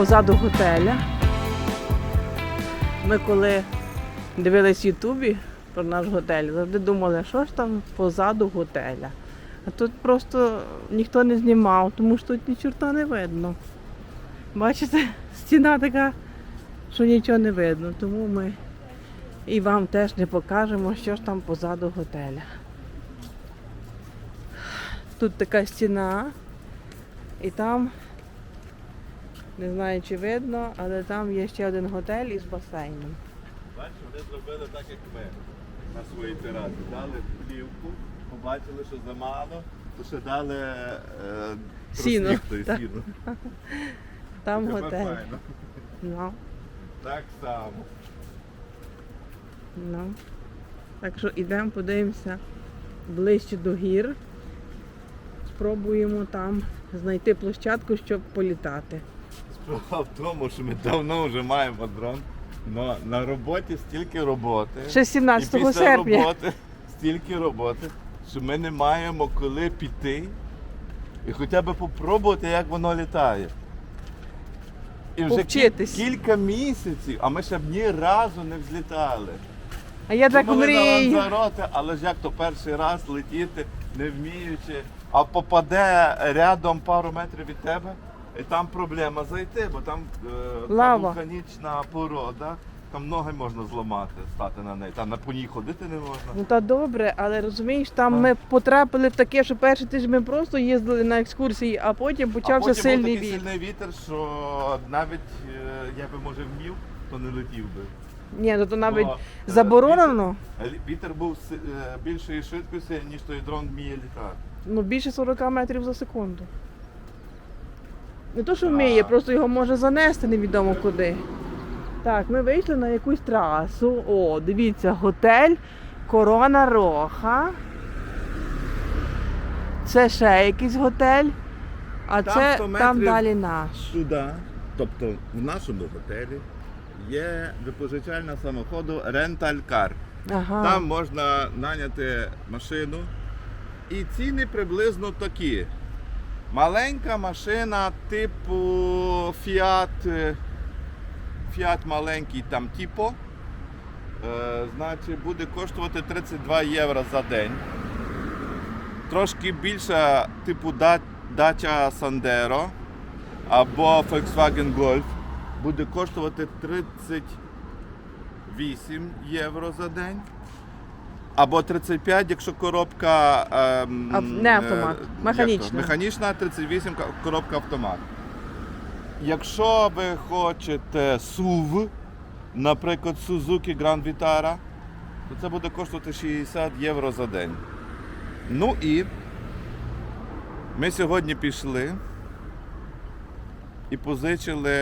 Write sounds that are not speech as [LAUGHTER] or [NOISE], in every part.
позаду готеля. Ми коли дивились в Ютубі про наш готель, завжди думали, що ж там позаду готеля. А тут просто ніхто не знімав, тому що тут ні чорта не видно. Бачите, стіна така, що нічого не видно. Тому ми і вам теж не покажемо, що ж там позаду готеля. Тут така стіна, і там, не знаю чи видно, але там є ще один готель із басейном. Бачиш, вони зробили так, як ми на своїй терасі. Дали плівку, побачили, що замало, то ще дали е, Сіно, так. сіно. Там Тепер готель. файно. Ну, Так само. ну. Так що йдемо, подивимося ближче до гір. Спробуємо там знайти площадку, щоб політати. Справа в тому, що ми давно вже маємо дрон, але на роботі стільки роботи. Ще і 17 після серпня. роботи стільки роботи, що ми не маємо коли піти і хоча б попробувати, як воно літає. І вже кіль- Повчитись. кілька місяців, а ми ще б ні разу не взлітали. А я так Думали на мрію. Ланзароте, але ж як то перший раз летіти, не вміючи, а попаде рядом пару метрів від тебе, і там проблема зайти, бо там е, Лава. вулканічна порода, там ноги можна зламати, стати на неї, там на по ній ходити не можна. Ну та добре, але розумієш, там Так. ми потрапили в таке, що перший тиждень ми просто їздили на екскурсії, а потім а почався потім сильний був такий вітер. сильний вітер, що навіть е, я би може вмів, то не летів би. Ні, ну то навіть Бо, е, заборонено. Вітер, вітер був си- е, більшої швидкості, ніж той дрон вміє літати. Ну більше 40 метрів за секунду. Не то, що вміє, просто його може занести невідомо куди. Так, ми вийшли на якусь трасу. О, дивіться, готель Корона Роха. Це ще якийсь готель. А Там це 100 там далі наш. Сюди, тобто в нашому готелі, є випожичальна самоходу Ренталькар. Ага. Там можна наняти машину. І ціни приблизно такі. Маленька машина типу Fiat, е, Fiat маленький там типу. Е, значить, буде коштувати 32 євро за день. Трошки більша, типу Да- Dacia Sandero або Volkswagen Golf буде коштувати 38 євро за день. Або 35, якщо коробка ем, не автомат, е, механічна. Механічна 38 коробка автомат. Якщо ви хочете SUV, наприклад, Suzuki Grand Vitara, то це буде коштувати 60 євро за день. Ну і ми сьогодні пішли і позичили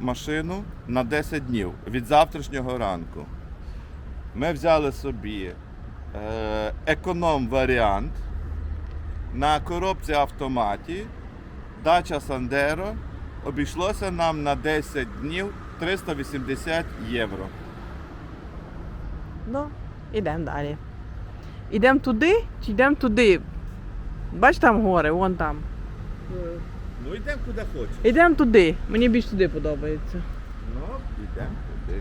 машину на 10 днів від завтрашнього ранку. Ми взяли собі е, економ варіант на коробці автоматі Dacia Sandero обійшлося нам на 10 днів 380 євро. Ну, ідемо далі. Ідемо туди чи йдемо туди? Бач там гори, вон там. Ну йдемо куди хочеш. Ідемо туди. Мені більш туди подобається. Ну, йдемо туди.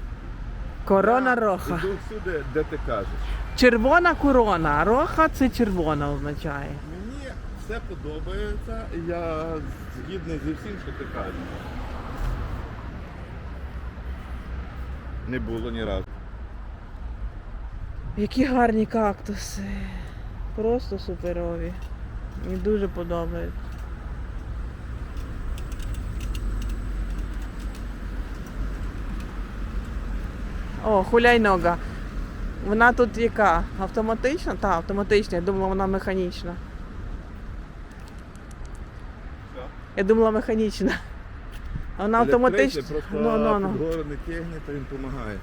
Корона роха. Іду всюди, де ти кажеш. Червона корона, роха це червона означає. Мені все подобається, і я згідний зі всім, що ти кажеш. Не було ні разу. Які гарні кактуси. Просто суперові. Мені дуже подобається. О, хуляйнога. Вона тут яка? Автоматична? Так, автоматична. Я думала, вона механічна. Я думала механічна. А вона автоматична. Просто Ну, ну, ну. підгору не тягне, то він допомагає.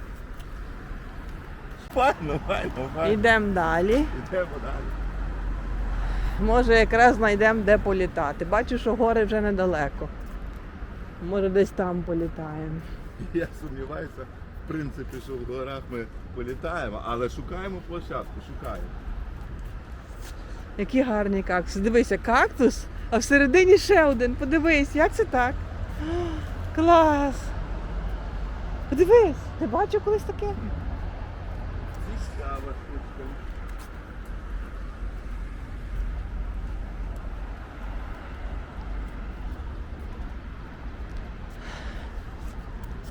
Файно, файно, файно. Йдемо далі. Йдемо далі. Може, якраз знайдемо де політати. Бачу, що гори вже недалеко. Може, десь там політаємо. Я сумніваюся, в принципі, що в горах ми політаємо, але шукаємо площадку, шукаємо. Які гарні кактуси. Дивися, кактус, а всередині ще один. Подивись, як це так? [GASPS] Клас! Подивись, ти бачив колись таке? Цікава штучка.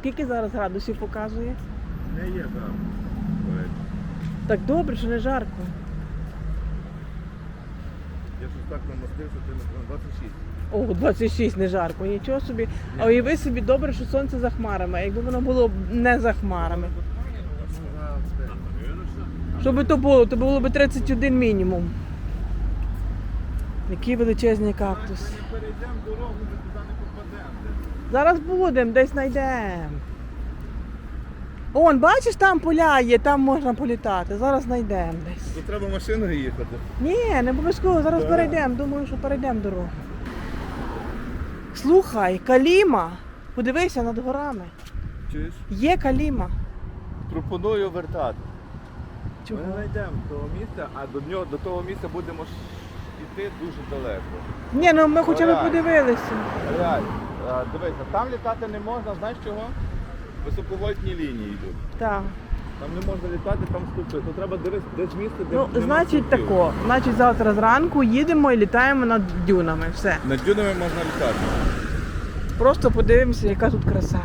Скільки зараз градусів показує? Не є там. Так добре, що не жарко. Я щось так намастився, ти на 26. О, 26 не жарко, нічого собі. А уяви собі добре, що сонце за хмарами. А якби воно було б не за хмарами. Що би то було, то було б 31 мінімум. Які величезні кактуси. Ми перейдемо дорогу, ми туди не попадемо. Зараз будемо, десь знайдемо. Он, бачиш, там поля є, там можна політати. Зараз знайдемо десь. Тут треба машиною їхати. Ні, не обов'язково, зараз Так. перейдемо. Думаю, що перейдемо дорогу. Слухай, каліма. Подивися над горами. Чуєш? Є каліма. Пропоную вертати. Ми Чого? не знайдемо того місця, а до нього до того місця будемо ж йти дуже далеко. Ні, ну ми хоча б подивилися. Реально. А, Дивися, там літати не можна, знаєш чого? Високовольтні лінії йдуть. Так. Там не можна літати, там ступи. То треба дивись, десь місце, де Ну, нема значить стовпів. тако. Значить, завтра зранку їдемо і літаємо над дюнами. Все. Над дюнами можна літати. Просто подивимося, яка тут краса.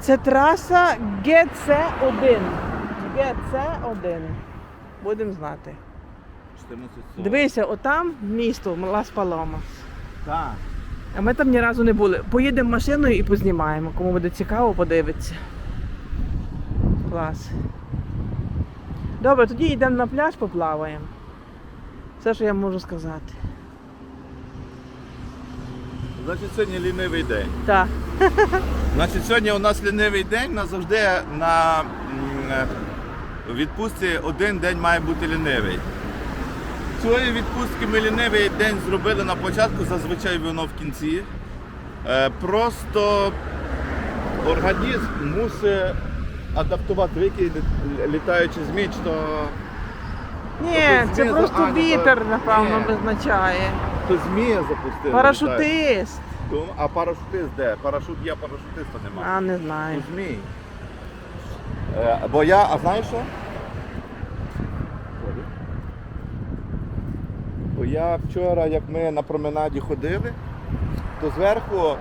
Це траса ГЦ1. ГЦ1. Будемо знати. 14 Дивися, отам місто Лас Паломас. Так. А ми там ні разу не були. Поїдемо машиною і познімаємо. Кому буде цікаво, подивиться. Клас. Добре, тоді йдемо на пляж, поплаваємо. Все, що я можу сказати. Значить, сьогодні лінивий день. Так. Значить, сьогодні у нас лінивий день, нас завжди на е, відпустці один день має бути лінивий. Цієї відпустки ми лінивий день зробили на початку, зазвичай воно в кінці. Е, Просто організм мусить адаптувати вики літаючи зміч, то, Ні, це просто вітер, напевно, визначає. то змія запустила. Парашутист. А парашутист де? Парашут є, парашутиста немає. А, не знаю. Змій. Е, бо я, а знаєш що? Я вчора, як ми на променаді ходили, то зверху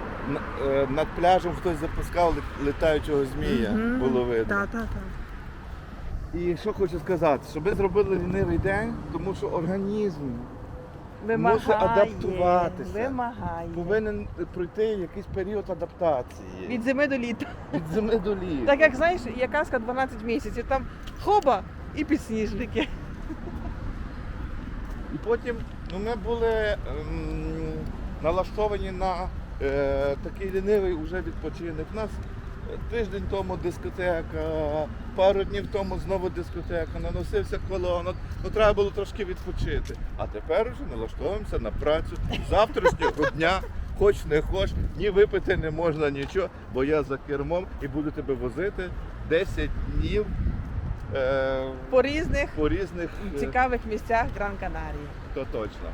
е, над пляжем хтось запускав лі- літаючого змія. Мгм. Було видно. Так, так, так. І що хочу сказати, що ми зробили лінивий день, тому що організм Вимагає. адаптуватися. Вимагає. повинен пройти якийсь період адаптації. Від зими до літа. Від зими до [LAUGHS] літа. Так як знаєш, є казка 12 місяців, там хоба і підсніжники. І потім ну, ми були ем, налаштовані на е, такий лінивий уже відпочинок. У нас е, тиждень тому дискотека, пару днів тому знову дискотека, наносився колонок. Ну треба було трошки відпочити. А тепер вже налаштовуємося на працю завтрашнього дня. Хоч не хоч, ні випити не можна нічого, бо я за кермом і буду тебе возити 10 днів По різних по різних е, цікавих місцях Гран Канарії. то точно.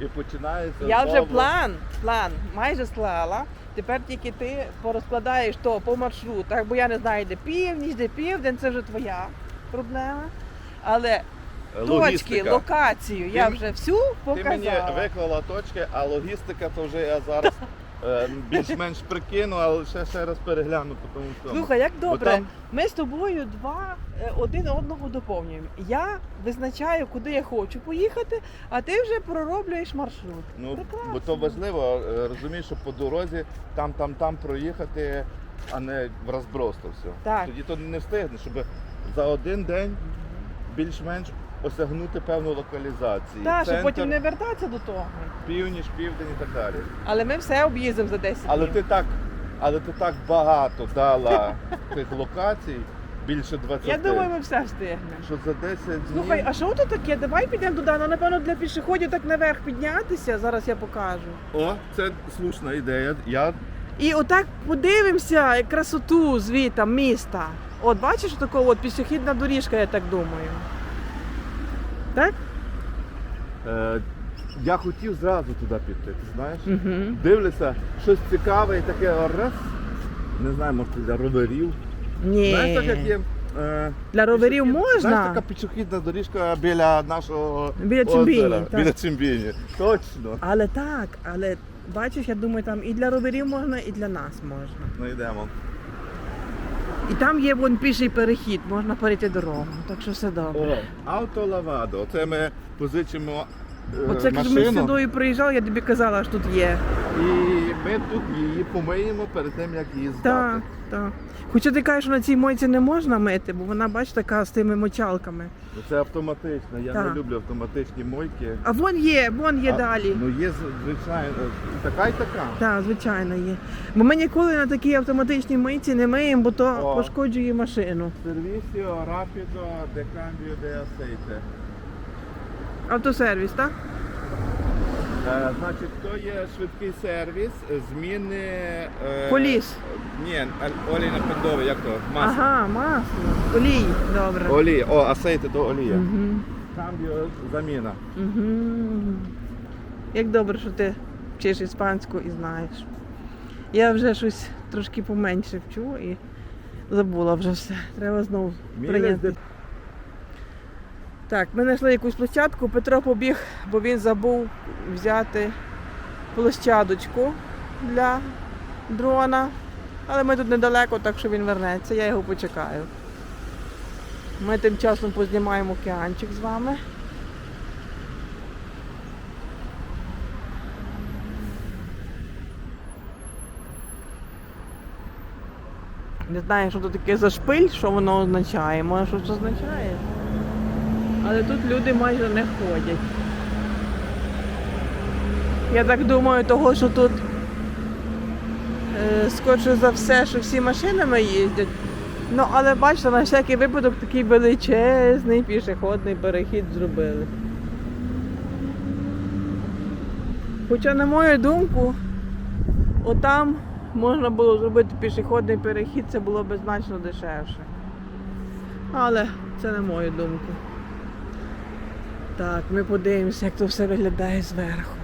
І починається. Я вже знову- план, план майже склала. Тепер тільки ти порозкладаєш то по маршрутах, бо я не знаю, де північ, де південь, це вже твоя проблема. Але точки, Логістика. локацію я вже всю Ти мені виклала точки, а логістика то вже я зараз [LAUGHS] е, більш-менш прикину, але ще, ще раз перегляну по тому всьому. Слухай, як Бо добре. там- Ми з тобою два е, один одного доповнюємо. Я визначаю, куди я хочу поїхати, а ти вже пророблюєш маршрут. Ну, Прекрасно. бо то важливо, е, розумієш, що по дорозі там, там, там проїхати, а не в розброс то все. Так. Тоді то не встигнеш, щоб за один день більш-менш осягнути певну локалізацію. Так, щоб Центр, потім не вертатися до того. північ, південь і так далі. Але ми все об'їздимо за 10 Але днів. ти так, але ти так багато дала [LAUGHS] тих локацій, більше 20. Я думаю, ми все встигнемо. що за 10 днів. Слухай, а що тут таке? Давай підемо туди. Ну, напевно, для пішоходів так наверх піднятися. Зараз я покажу. О, це слушна ідея. Я І отак подивимося красоту звіта міста. От бачиш таку от пішохідна доріжка, я так думаю. Так? е, я хотів зразу туди піти, ти знаєш? Угу. Дивлюся, щось цікаве і таке раз. Не знаю, може для роверів. Ні. Знаєш, так як є. е, Для роверів пішохід- можна. Знаєш, така пішохідна доріжка біля нашого Біля озера. Так. Біля Чимбіні. Точно. Але так, але бачиш, я думаю, там і для роверів можна, і для нас можна. Ну йдемо. І там є вон піший перехід, можна перейти дорогу. Так що все добре. О, автолавадо. Це ми позичимо Оце кажу, ми машину сюди приїжджали, я тобі казала, що тут є. і ми тут її помиємо перед тим, як її здати. Так, так. Хоча ти кажеш, що на цій мойці не можна мити, бо вона, бач, така з тими мочалками. Ну, Це автоматично. Я Так. не люблю автоматичні мойки. А вон є, вон є А, далі. Ну є звичайно. І така і така. Так, звичайно є. Бо ми ніколи на такій автоматичній мийці не миємо, бо то О. пошкоджує машину. Сервісіо рапідо де камбіо де асейте. Автосервіс, так? Е, значить, то є швидкий сервіс зміни. Е, Коліс. Ні, аль- олій нападовий, як то? Масло. Ага, масло. Олій, добре. Олія. О, асейте то олія. Угу. Камбіо заміна. Угу. Як добре, що ти вчиш іспанську і знаєш. Я вже щось трошки поменше вчу і забула вже все. Треба знову Мілес прийняти. де- Так, ми знайшли якусь площадку, Петро побіг, бо він забув взяти площадочку для дрона. Але ми тут недалеко, так що він вернеться, я його почекаю. Ми тим часом познімаємо океанчик з вами. Не знаю, що тут таке за шпиль, що воно означає. Може щось означає. Але тут люди майже не ходять. Я так думаю, того, що тут е, скорше за все, що всі машинами їздять. Ну, але бачите, на всякий випадок такий величезний пішохідний перехід зробили. Хоча, на мою думку, отам можна було зробити пішохідний перехід, це було б значно дешевше. Але це на мою думку. Так, ми подивимося, як то все виглядає зверху.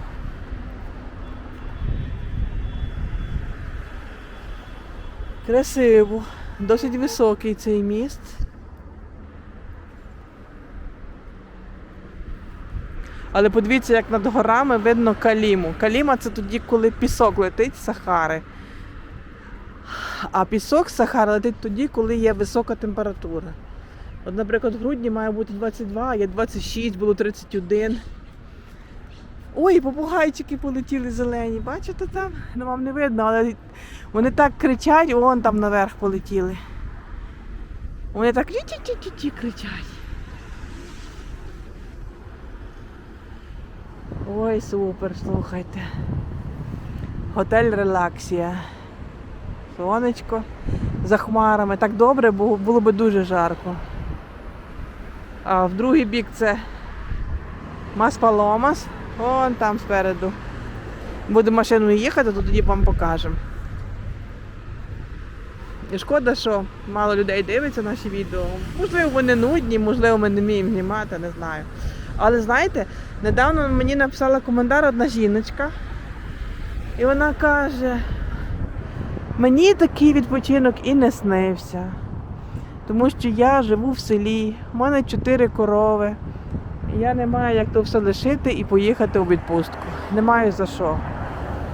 Красиво, досить високий цей міст. Але подивіться, як над горами видно каліму. Каліма це тоді, коли пісок летить з Сахари. А пісок з Сахари летить тоді, коли є висока температура. От, наприклад, в грудні має бути 22, є 26, було 31. Ой, попугайчики полетіли зелені. Бачите там? Ну вам не видно, але вони так кричать, вон там наверх полетіли. Вони так ті-ті-ті-ті кричать. Ой, супер, слухайте. Готель Релаксія. Сонечко за хмарами. Так добре, бо було би дуже жарко. А в другий бік це Маспаломас. Вон там спереду. Будемо машиною їхати, то тоді вам покажемо. І шкода, що мало людей дивиться наші відео. Можливо, вони нудні, можливо, ми не вміємо знімати, не знаю. Але знаєте, недавно мені написала коментар одна жіночка, і вона каже, мені такий відпочинок і не снився. Тому що я живу в селі, в мене чотири корови. Я не маю як то все лишити і поїхати у відпустку. Не маю за що.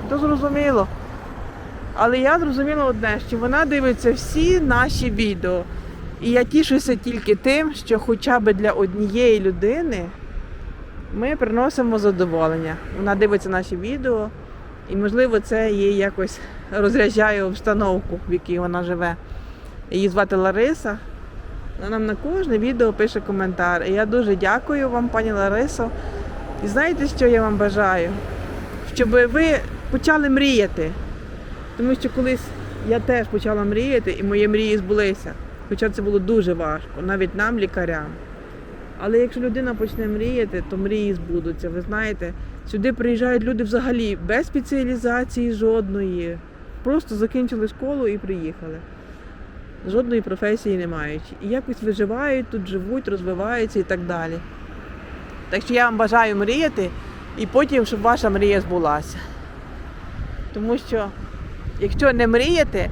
То зрозуміло. Але я зрозуміла одне, що вона дивиться всі наші відео. І я тішуся тільки тим, що хоча б для однієї людини ми приносимо задоволення. Вона дивиться наші відео, і, можливо, це їй якось розряджає обстановку, в якій вона живе. Її звати Лариса. Вона нам на кожне відео пише коментар. І я дуже дякую вам, пані Ларисо. І знаєте, що я вам бажаю? Щоб ви почали мріяти. Тому що колись я теж почала мріяти, і мої мрії збулися. Хоча це було дуже важко, навіть нам, лікарям. Але якщо людина почне мріяти, то мрії збудуться. Ви знаєте, сюди приїжджають люди взагалі без спеціалізації жодної. Просто закінчили школу і приїхали. Жодної професії не мають. І якось виживають, тут живуть, розвиваються і так далі. Так що я вам бажаю мріяти І потім, щоб ваша мрія збулася. Тому що якщо не мріяти,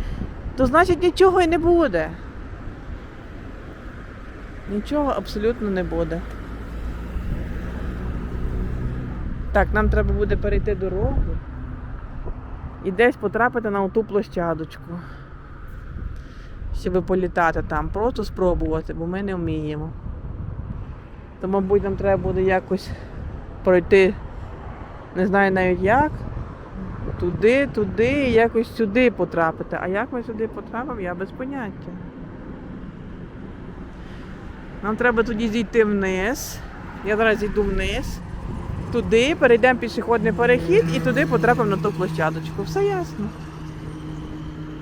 то значить нічого і не буде. Нічого абсолютно не буде. Так, нам треба буде перейти дорогу і десь потрапити на ту площадочку. Щоб політати там, просто спробувати, бо ми не вміємо. То, мабуть, нам треба буде якось пройти, не знаю навіть як, туди, туди і якось сюди потрапити. А як ми сюди потрапимо, я без поняття. Нам треба тоді зійти вниз. Я зараз йду вниз. Туди перейдемо пішохідний перехід і туди потрапимо на ту площадочку. Все ясно.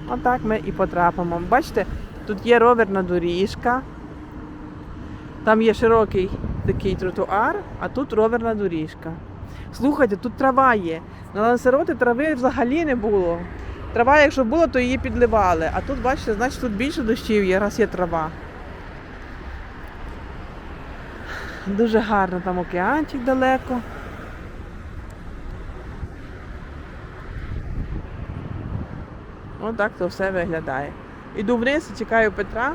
Отак ми і потрапимо. Бачите, тут є роверна доріжка. Там є широкий такий тротуар, а тут роверна доріжка. Слухайте, тут трава є. На лансероти трави взагалі не було. Трава, якщо було, то її підливали. А тут, бачите, значить тут більше дощів є, раз є трава. Дуже гарно там океанчик далеко. Отак то все виглядає. Іду вниз, чекаю Петра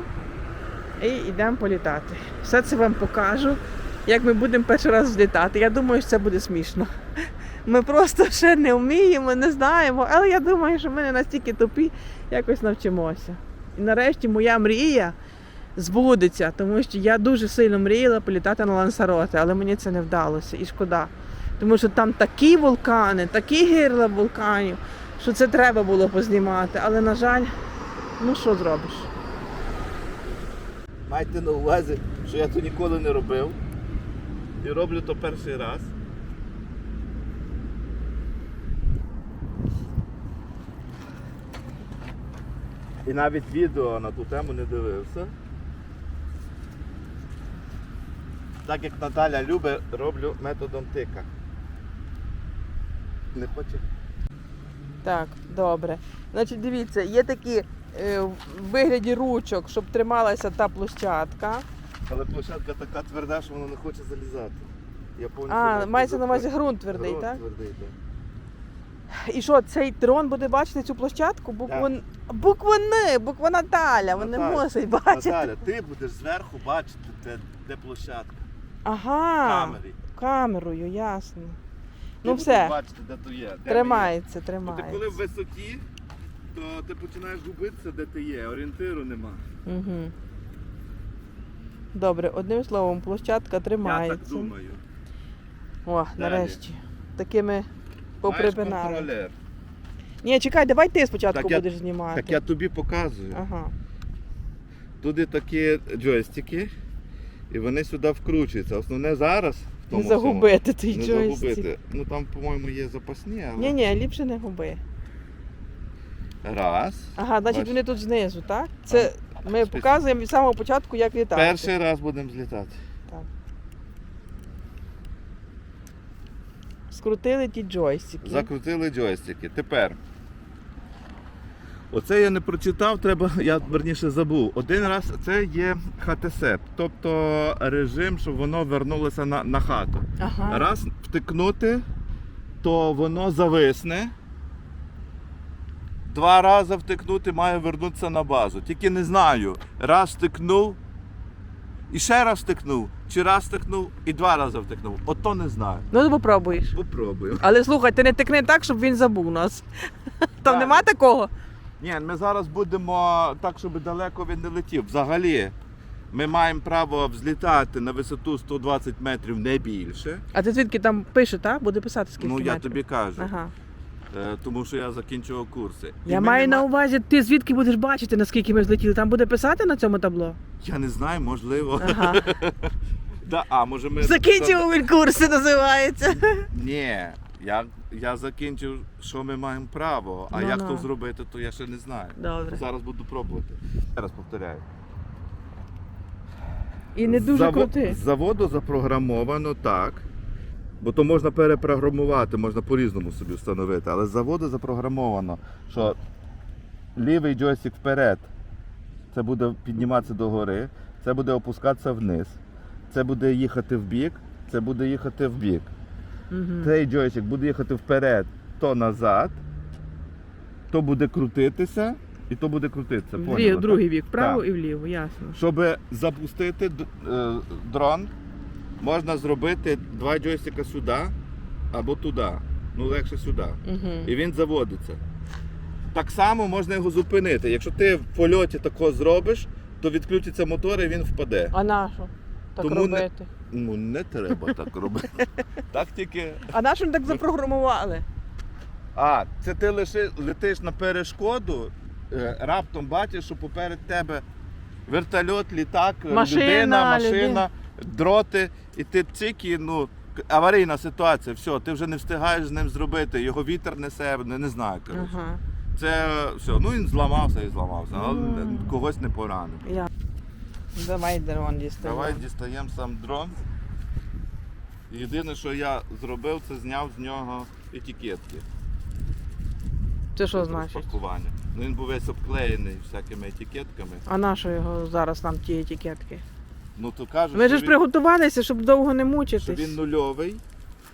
і йдемо політати. Все це вам покажу, як ми будемо перший раз злітати. Я думаю, що це буде смішно. Ми просто ще не вміємо, не знаємо, але я думаю, що ми не настільки тупі, якось навчимося. І нарешті моя мрія збудеться, тому що я дуже сильно мріяла політати на лансароти, але мені це не вдалося і шкода. Тому що там такі вулкани, такі гирла вулканів, що це треба було познімати. Але, на жаль, ну що зробиш? Майте на увазі, що я то ніколи не робив. І роблю то перший раз. І навіть відео на ту тему не дивився. Так як Наталя любить, роблю методом тика. Не хоче? Так, добре. Значить, дивіться, є такі е, в вигляді ручок, щоб трималася та площадка. Але площадка така тверда, що вона не хоче залізати. Я повністю А, мається на увазі ґрунт твердий, Ґрунт так? твердий, так. І що, цей дрон буде бачити цю площадку? Букву, Так. Н, буква Наталя, не Наталя, може бачити. Наталя, ти будеш зверху бачити, де, де площадка. Ага, Камері. камерою, ясно. Ну все, бачити, де то є. де ми тримається, є. Бо ти коли в тримається. висоті, то ти починаєш губитися, де ти є. Орієнтиру нема. Угу. Добре, одним словом, площадка Я тримається. так думаю. О, нарешті. Такими Маєш поприпинали. контролер. Ні, чекай, давай ти спочатку Так я- будеш знімати. Так я тобі показую. Ага. Туди такі джойстики, і вони сюди вкручуються. Основне зараз. Не загубити той Не джойстик. загубити. Ну там, по-моєму, є запасні, але. Ні, ні, ліпше не губи. Раз. Ага, значить Бачиш? вони тут знизу, так? Це ми спеці- показуємо від самого початку, як літати. Перший раз будемо злітати. Скрутили ті джойстики. Закрутили джойстики. Тепер. Оце я не прочитав, треба, я верніше забув. Один раз це є хатесет, тобто режим, щоб воно вернулося на, на хату. Ага. Раз втикнути, то воно зависне. Два рази втикнути, має вернутися на базу. Тільки не знаю. Раз втикнув і ще раз втикнув, чи раз втикнув і два рази втикнув. Ото не знаю. Ну ти попробуєш. Попробую. Але слухай, ти не тикни так, щоб він забув нас. Там нема такого? Ні, ми зараз будемо так, щоб далеко він не летів. Взагалі, ми маємо право взлітати на висоту 120 метрів не більше. А ти звідки там пише, так? Буде писати скільки ну я метрів? тобі кажу, Ага. е, тому що я закінчував курси. І Я ми маю на ма- увазі, ти звідки будеш бачити, наскільки ми злетіли? Там буде писати на цьому табло? Я не знаю, можливо. Ага. [LAUGHS] Да, а може ми Закінчив він курси, називається. Ні. Я, я закінчив, що ми маємо право, а Ну, як ну. то зробити, то я ще не знаю. Добре. Зараз буду пробувати. Ще раз повторяю. І не дуже Заво- крути. З заводу запрограмовано так. Бо то можна перепрограмувати, можна по-різному собі встановити. Але з заводу запрограмовано, що лівий джойстик вперед, це буде підніматися догори, це буде опускатися вниз, це буде їхати в бік, це буде їхати в бік. Угу. Цей джойстик буде їхати вперед, то назад, то буде крутитися і то буде крутитися. В поняла, лів, так? другий бік, вправо і вліво, ясно. Щоб запустити е, дрон, можна зробити два джойстика сюди або туди. Ну, легше сюди. Угу. І він заводиться. Так само можна його зупинити. Якщо ти в польоті тако зробиш, то відключиться мотор і він впаде. А на що так Тому не- робити? Ну не треба так робити. [LAUGHS] Так тільки. А на що так запрограмували? А, це ти лише летиш на перешкоду, е, раптом бачиш, що поперед тебе вертольот, літак, Машина, людина, машина, дроти, і ти цики, ну, к- аварійна ситуація, все, ти вже не встигаєш з ним зробити, його вітер несе, не, не знаю. Коротше. Ага. Це все, ну він зламався і зламався, але Мгм. когось не поранив. Я. Давай дрон дістаємо. Давай дістаємо сам дрон. Єдине, що я зробив, це зняв з нього етикетки. Це що значить? Ну він був весь обклеєний всякими етикетками. А на що його зараз нам ті етикетки? Ну то кажуть, Ми що, ж він, приготувалися, щоб довго не що він нульовий,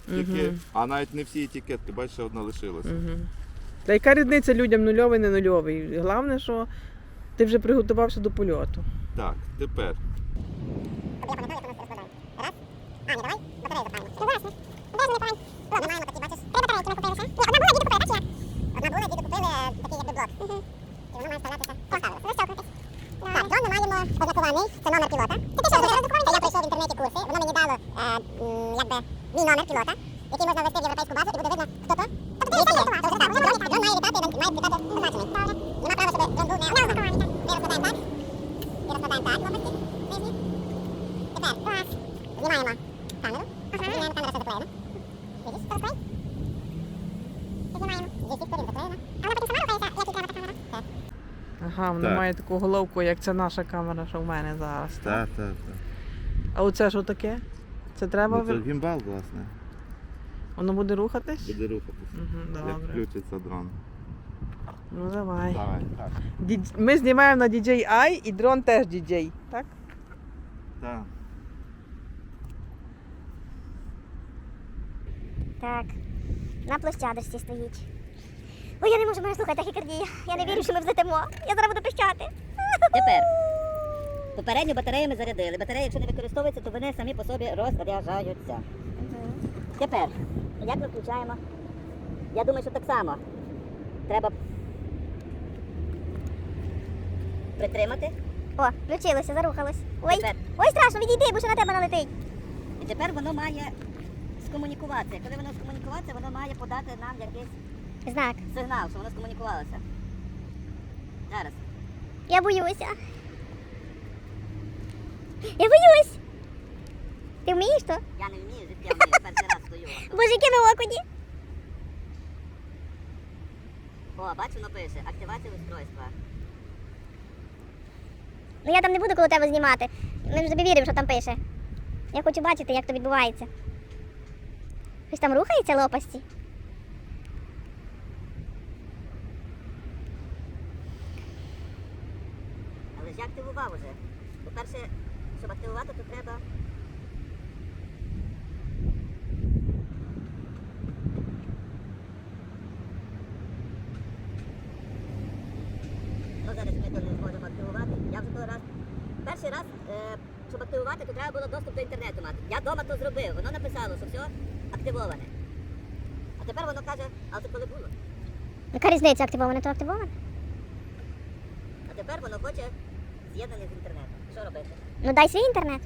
тільки, Мгм. а навіть не всі етикетки, бачиш, одна лишилася. Угу. Та яка різниця людям нульовий, не нульовий? Головне, що ти вже приготувався до польоту. Так, тепер. Це номер пілота. Це я пройшов в інтернеті курси, воно мені дало е, якби мій номер пілота, який можна ввести в європейську базу і буде видно, хто то. Тобто це є. Тобто так, дрон дрон має літати, він має літати позначений. Нема права, щоб дрон був не розрахований. Ми розкладаємо так. І розкладаємо так, лопасті нижні. Тепер знімаємо камеру. Знімаємо камеру, все заклеєно. Видиш, що розклеїть? І знімаємо. Зі всіх сторін заклеєно. А вона потім сама рухається, як і треба та камера. Так. Ага, вона Так. Має таку головку, як ця наша камера, що в мене зараз. Так, так, так. А оце що таке? Це треба. Ну, це вир- гімбал, власне, Воно буде рухатись? буде рухатися. Угу, Як добре. включиться дрон. Ну давай. Давай, так. Ми знімаємо на DJI і дрон теж DJ, так? Так. Так, на площадочці стоїть. Ой, я не можу мене слухати тахікардія. Я не вірю, що ми взлетимо. Я зараз буду пищати. Тепер. [LAUGHS] Попередньо батареї ми зарядили. Батареї, якщо не використовуються, то вони самі по собі розряджаються. Тепер, як ми включаємо? Я думаю, що так само. Треба притримати. О, включилося, зарухалось. Ой, Тепер. ой, страшно, відійди, бо що на тебе налетить. І тепер воно має скомунікуватися. Коли воно скомунікуватися, воно має подати нам якийсь Знак. сигнал, що воно скомунікувалося. Зараз. Я боюся. Я боюсь. Ти вмієш то? Я не вмію, звідки я вмію. Перший раз стою. Боже, яке ви окуні. О, бачу, воно пише. Активація устройства. Ну я там не буду коло тебе знімати. Ми вже тобі віримо, що там пише. Я хочу бачити, як то відбувається. Щось там рухається лопасті. Але ж я активував уже. По-перше, щоб активувати, то треба. Ну, зараз ми то не зможемо активувати. Я вже той раз. Перший раз, е, щоб активувати, то треба було доступ до інтернету мати. Я вдома то зробив. Воно написало, що все активоване. А тепер воно каже, а це коли було? Яка різниця активоване, то активоване? А тепер воно хоче з'єднання з інтернетом. Що робити? Ну дай свій інтернет.